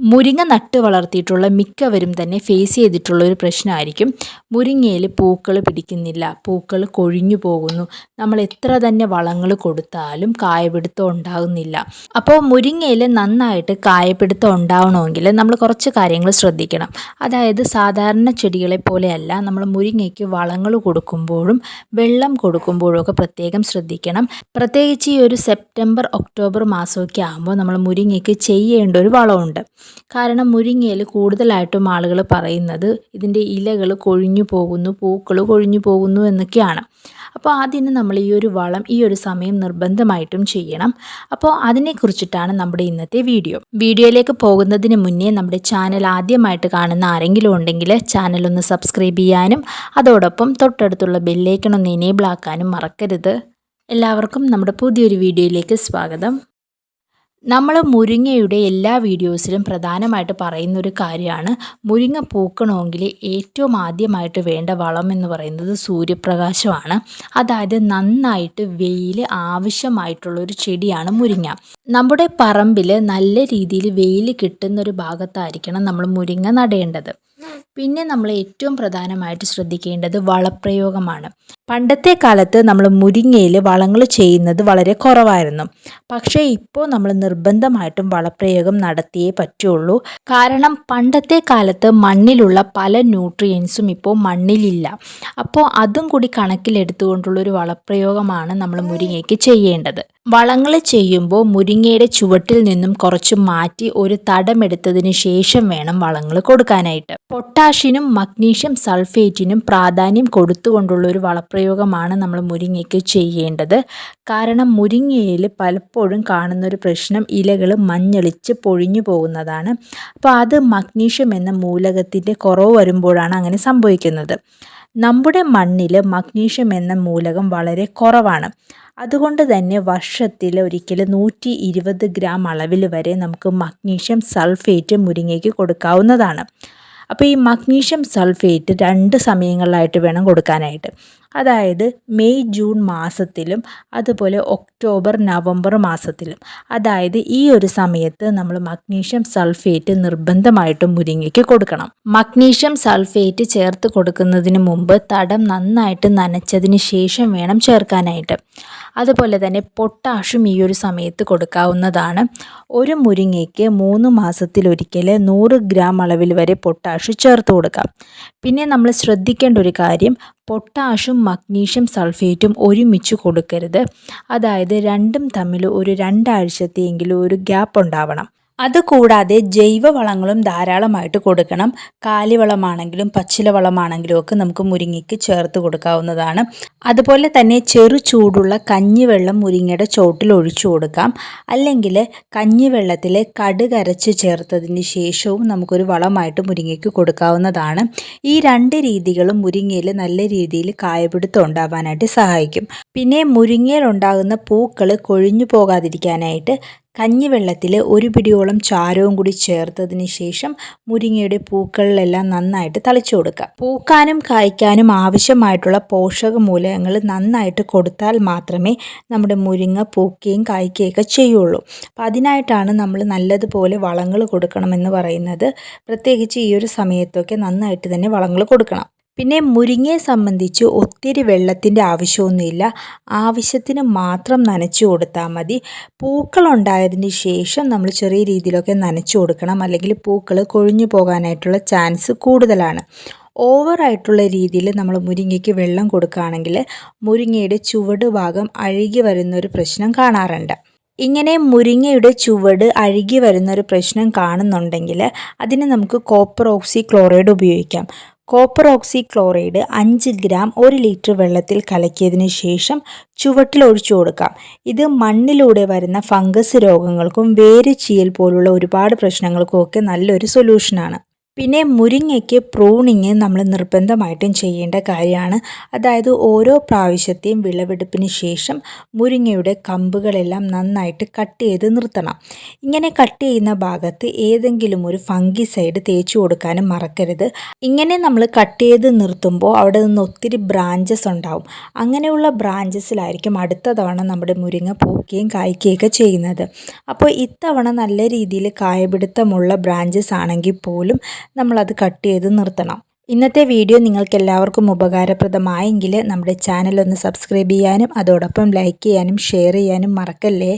മുരിങ്ങ നട്ട് വളർത്തിയിട്ടുള്ള മിക്കവരും തന്നെ ഫേസ് ചെയ്തിട്ടുള്ള ഒരു പ്രശ്നമായിരിക്കും. മുരിങ്ങയിൽ പൂക്കൾ പിടിക്കുന്നില്ല. പൂക്കൾ കൊഴിഞ്ഞു പോകുന്നു. നമ്മൾ എത്ര തന്നെ വളങ്ങൾ കൊടുത്താലും കായപിടുത്തം ഉണ്ടാകുന്നില്ല. അപ്പോൾ മുരിങ്ങയിൽ നന്നായിട്ട് കായപിടുത്തം ഉണ്ടാവണമെങ്കിൽ നമ്മൾ കുറച്ച് കാര്യങ്ങൾ ശ്രദ്ധിക്കണം. അതായത് സാധാരണ ചെടികളെ പോലെയല്ല നമ്മൾ മുരിങ്ങയ്ക്ക് വളങ്ങൾ കൊടുക്കുമ്പോഴും വെള്ളം കൊടുക്കുമ്പോഴും ഒക്കെ പ്രത്യേകം ശ്രദ്ധിക്കണം. പ്രത്യേകിച്ച് ഈ ഒരു സെപ്റ്റംബർ ഒക്ടോബർ മാസമൊക്കെ ആകുമ്പോൾ നമ്മൾ മുരിങ്ങയ്ക്ക് ചെയ്യേണ്ട ഒരു വളമുണ്ട്. കാരണം മുരിങ്ങയിൽ കൂടുതലായിട്ടും ആളുകൾ പറയുന്നത് ഇതിന്റെ ഇലകൾ കൊഴിഞ്ഞു പോകുന്നു പൂക്കൾ കൊഴിഞ്ഞു പോകുന്നു എന്നൊക്കെയാണ്. അപ്പോൾ അതിന് നമ്മൾ ഈ ഒരു വളം ഈ ഒരു സമയം നിർബന്ധമായിട്ടും ചെയ്യണം. അപ്പോൾ അതിനെക്കുറിച്ചിട്ടാണ് നമ്മുടെ ഇന്നത്തെ വീഡിയോ. വീഡിയോയിലേക്ക് പോകുന്നതിന് മുന്നേ നമ്മുടെ ചാനൽ ആദ്യമായിട്ട് കാണുന്ന ആരെങ്കിലും ഉണ്ടെങ്കിൽ ചാനൽ ഒന്ന് സബ്സ്ക്രൈബ് ചെയ്യാനും അതോടൊപ്പം തൊട്ടടുത്തുള്ള ബെല്ലേക്കൺ ഒന്ന് എനേബിൾ ആക്കാനും മറക്കരുത്. എല്ലാവർക്കും നമ്മുടെ പുതിയൊരു വീഡിയോയിലേക്ക് സ്വാഗതം. നമ്മൾ മുരിങ്ങയുടെ എല്ലാ വീഡിയോസിലും പ്രധാനമായിട്ട് പറയുന്ന ഒരു കാര്യമാണ്. മുരിങ്ങ പൂക്കണമെങ്കിൽ ഏറ്റവും ആദ്യമായിട്ട് വേണ്ട വളം എന്ന് പറയുന്നത് സൂര്യപ്രകാശമാണ്. അതായത് നന്നായിട്ട് വെയിൽ ആവശ്യമായിട്ടുള്ള ഒരു ചെടിയാണ് മുരിങ്ങ. നമ്മുടെ പറമ്പിൽ നല്ല രീതിയിൽ വെയിൽ കിട്ടുന്നൊരു ഭാഗത്തായിരിക്കണം നമ്മൾ മുരിങ്ങ നടേണ്ടത്. പിന്നെ നമ്മൾ ഏറ്റവും പ്രധാനമായിട്ട് ശ്രദ്ധിക്കേണ്ടത് വളപ്രയോഗമാണ്. പണ്ടത്തെ കാലത്ത് നമ്മൾ മുരിങ്ങയിൽ വളങ്ങൾ ചെയ്യുന്നത് വളരെ കുറവായിരുന്നു. പക്ഷേ ഇപ്പോൾ നമ്മൾ നിർബന്ധമായിട്ടും വളപ്രയോഗം നടത്തിയേ പറ്റുള്ളൂ. കാരണം പണ്ടത്തെ കാലത്ത് മണ്ണിലുള്ള പല ന്യൂട്രിയൻസും ഇപ്പോൾ മണ്ണിലില്ല. അപ്പോൾ അതും കൂടി കണക്കിലെടുത്തുകൊണ്ടുള്ള ഒരു വളപ്രയോഗമാണ് നമ്മൾ മുരിങ്ങയ്ക്ക് ചെയ്യേണ്ടത്. വളങ്ങൾ ചെയ്യുമ്പോൾ മുരിങ്ങയുടെ ചുവട്ടിൽ നിന്നും കുറച്ച് മാറ്റി ഒരു തടമെടുത്തതിന് ശേഷം വേണം വളങ്ങൾ കൊടുക്കാനായിട്ട്. പൊട്ടാഷിനും മഗ്നീഷ്യം സൾഫേറ്റിനും പ്രാധാന്യം കൊടുത്തുകൊണ്ടുള്ള ഒരു വളപ്രയോഗമാണ് നമ്മൾ മുരിങ്ങയ്ക്ക് ചെയ്യേണ്ടത്. കാരണം മുരിങ്ങയിൽ പലപ്പോഴും കാണുന്ന ഒരു പ്രശ്നം ഇലകൾ മഞ്ഞളിച്ച് പൊഴിഞ്ഞു പോകുന്നതാണ്. അപ്പോൾ അത് മഗ്നീഷ്യം എന്ന മൂലകത്തിന്റെ കുറവ് വരുമ്പോഴാണ് അങ്ങനെ സംഭവിക്കുന്നത്. നമ്മുടെ മണ്ണിൽ മഗ്നീഷ്യം എന്ന മൂലകം വളരെ കുറവാണ്. അതുകൊണ്ട് തന്നെ വർഷത്തിൽ ഒരിക്കൽ നൂറ്റി ഇരുപത് ഗ്രാം അളവിൽ വരെ നമുക്ക് മഗ്നീഷ്യം സൾഫേറ്റ് മുരിങ്ങയ്ക്ക് കൊടുക്കാവുന്നതാണ്. അപ്പോൾ ഈ മഗ്നീഷ്യം സൾഫേറ്റ് രണ്ട് സമയങ്ങളിലായിട്ട് വേണം കൊടുക്കാനായിട്ട്. അതായത് മെയ് ജൂൺ മാസത്തിലും അതുപോലെ ഒക്ടോബർ നവംബർ മാസത്തിലും. അതായത് ഈ ഒരു സമയത്ത് നമ്മൾ മഗ്നീഷ്യം സൾഫേറ്റ് നിർബന്ധമായിട്ടും മുരിങ്ങയ്ക്ക് കൊടുക്കണം. മഗ്നീഷ്യം സൾഫേറ്റ് ചേർത്ത് കൊടുക്കുന്നതിന് മുമ്പ് തടം നന്നായിട്ട് നനച്ചതിന് ശേഷം വേണം ചേർക്കാനായിട്ട്. അതുപോലെ തന്നെ പൊട്ടാഷും ഈ ഒരു സമയത്ത് കൊടുക്കാവുന്നതാണ്. ഒരു മുരിങ്ങയ്ക്ക് മൂന്ന് മാസത്തിലൊരിക്കൽ നൂറ് ഗ്രാം അളവിൽ വരെ പൊട്ടാഷ് ചേർത്ത് കൊടുക്കാം. പിന്നെ നമ്മൾ ശ്രദ്ധിക്കേണ്ട ഒരു കാര്യം പൊട്ടാഷും മഗ്നീഷ്യം സൾഫേറ്റും ഒരുമിച്ച് കൊടുക്കരുത്. അതായത് രണ്ടും തമ്മിൽ ഒരു രണ്ടാഴ്ചത്തെയെങ്കിലും ഒരു ഗ്യാപ്പ് ഉണ്ടാവണം. അതുകൂടാതെ ജൈവവളങ്ങളും ധാരാളമായിട്ട് കൊടുക്കണം. കാലിവളമാണെങ്കിലും പച്ചില വളമാണെങ്കിലും ഒക്കെ നമുക്ക് മുരിങ്ങയ്ക്ക് ചേർത്ത് കൊടുക്കാവുന്നതാണ്. അതുപോലെ തന്നെ ചെറു ചൂടുള്ള കഞ്ഞിവെള്ളം മുരിങ്ങയുടെ ചോട്ടിൽ ഒഴിച്ചു കൊടുക്കാം. അല്ലെങ്കിൽ കഞ്ഞിവെള്ളത്തിൽ കടുകരച്ച് ചേർത്തതിന് ശേഷവും നമുക്കൊരു വളമായിട്ട് മുരിങ്ങയ്ക്ക് കൊടുക്കാവുന്നതാണ്. ഈ രണ്ട് രീതികളും മുരിങ്ങയിൽ നല്ല രീതിയിൽ കായപിടുത്തം ഉണ്ടാവാനായിട്ട് സഹായിക്കും. പിന്നെ മുരിങ്ങയിൽ ഉണ്ടാകുന്ന പൂക്കൾ കൊഴിഞ്ഞു പോകാതിരിക്കാനായിട്ട് കഞ്ഞിവെള്ളത്തിൽ ഒരു പിടിയോളം ചാരവും കൂടി ചേർത്തതിന് ശേഷം മുരിങ്ങയുടെ പൂക്കളിലെല്ലാം നന്നായിട്ട് തളിച്ചു കൊടുക്കുക. പൂക്കാനും കായ്ക്കാനും ആവശ്യമായിട്ടുള്ള പോഷക മൂലകങ്ങൾ നന്നായിട്ട് കൊടുത്താൽ മാത്രമേ നമ്മുടെ മുരിങ്ങ പൂക്കുകയും കായ്ക്കുകയൊക്കെ ചെയ്യുള്ളൂ. അപ്പം അതിനായിട്ടാണ് നമ്മൾ നല്ലതുപോലെ വളങ്ങൾ കൊടുക്കണമെന്ന് പറയുന്നത്. പ്രത്യേകിച്ച് ഈ ഒരു സമയത്തൊക്കെ നന്നായിട്ട് തന്നെ വളങ്ങൾ കൊടുക്കണം. പിന്നെ മുരിങ്ങയെ സംബന്ധിച്ച് ഒത്തിരി വെള്ളത്തിന്റെ ആവശ്യമൊന്നുമില്ല. ആവശ്യത്തിന് മാത്രം നനച്ചു കൊടുത്താൽ മതി. പൂക്കളുണ്ടായതിന് ശേഷം നമ്മൾ ചെറിയ രീതിയിലൊക്കെ നനച്ചു കൊടുക്കണം. അല്ലെങ്കിൽ പൂക്കൾ കൊഴിഞ്ഞു പോകാനായിട്ടുള്ള ചാൻസ് കൂടുതലാണ്. ഓവറായിട്ടുള്ള രീതിയിൽ നമ്മൾ മുരിങ്ങയ്ക്ക് വെള്ളം കൊടുക്കുകയാണെങ്കിൽ മുരിങ്ങയുടെ ചുവട് ഭാഗം അഴുകി വരുന്നൊരു പ്രശ്നം കാണാറുണ്ട്. ഇങ്ങനെ മുരിങ്ങയുടെ ചുവട് അഴുകി വരുന്ന ഒരു പ്രശ്നം കാണുന്നുണ്ടെങ്കിൽ അതിന് നമുക്ക് കോപ്പർ ഓക്സി ക്ലോറൈഡ് ഉപയോഗിക്കാം. കോപ്പർ ഓക്സി ക്ലോറൈഡ് അഞ്ച് ഗ്രാം ഒരു ലിറ്റർ വെള്ളത്തിൽ കലക്കിയതിന് ശേഷം ചുവട്ടിൽ ഒഴിച്ചു കൊടുക്കാം. ഇത് മണ്ണിലൂടെ വരുന്ന ഫംഗസ് രോഗങ്ങൾക്കും വേര് ചീയൽ പോലുള്ള ഒരുപാട് പ്രശ്നങ്ങൾക്കും ഒക്കെ നല്ലൊരു സൊല്യൂഷനാണ്. പിന്നെ മുരിങ്ങയ്ക്ക് പ്രൂണിങ് നമ്മൾ നിർബന്ധമായിട്ടും ചെയ്യേണ്ട കാര്യമാണ്. അതായത് ഓരോ പ്രാവശ്യത്തെയും വിളവെടുപ്പിന് ശേഷം മുരിങ്ങയുടെ കമ്പുകളെല്ലാം നന്നായിട്ട് കട്ട് ചെയ്ത് നിർത്തണം. ഇങ്ങനെ കട്ട് ചെയ്യുന്ന ഭാഗത്ത് ഏതെങ്കിലും ഒരു ഫംഗി സൈഡ് തേച്ചു കൊടുക്കാനും മറക്കരുത്. ഇങ്ങനെ നമ്മൾ കട്ട് ചെയ്ത് നിർത്തുമ്പോൾ അവിടെ നിന്ന് ഒത്തിരി ബ്രാഞ്ചസ് ഉണ്ടാവും. അങ്ങനെയുള്ള ബ്രാഞ്ചസിലായിരിക്കും അടുത്ത തവണ നമ്മുടെ മുരിങ്ങ പൂക്കുകയും കായ്ക്കുകയൊക്കെ ചെയ്യുന്നത്. അപ്പോൾ ഇത്തവണ നല്ല രീതിയിൽ കായപിടുത്തമുള്ള ബ്രാഞ്ചസ് ആണെങ്കിൽ പോലും നമ്മളത് കട്ട് ചെയ്ത് നിർത്തണം. ഇന്നത്തെ വീഡിയോ നിങ്ങൾക്ക് എല്ലാവർക്കും ഉപകാരപ്രദമായെങ്കിൽ നമ്മുടെ ചാനൽ ഒന്ന് സബ്സ്ക്രൈബ് ചെയ്യാനും അതോടൊപ്പം ലൈക്ക് ചെയ്യാനും ഷെയർ ചെയ്യാനും മറക്കല്ലേ?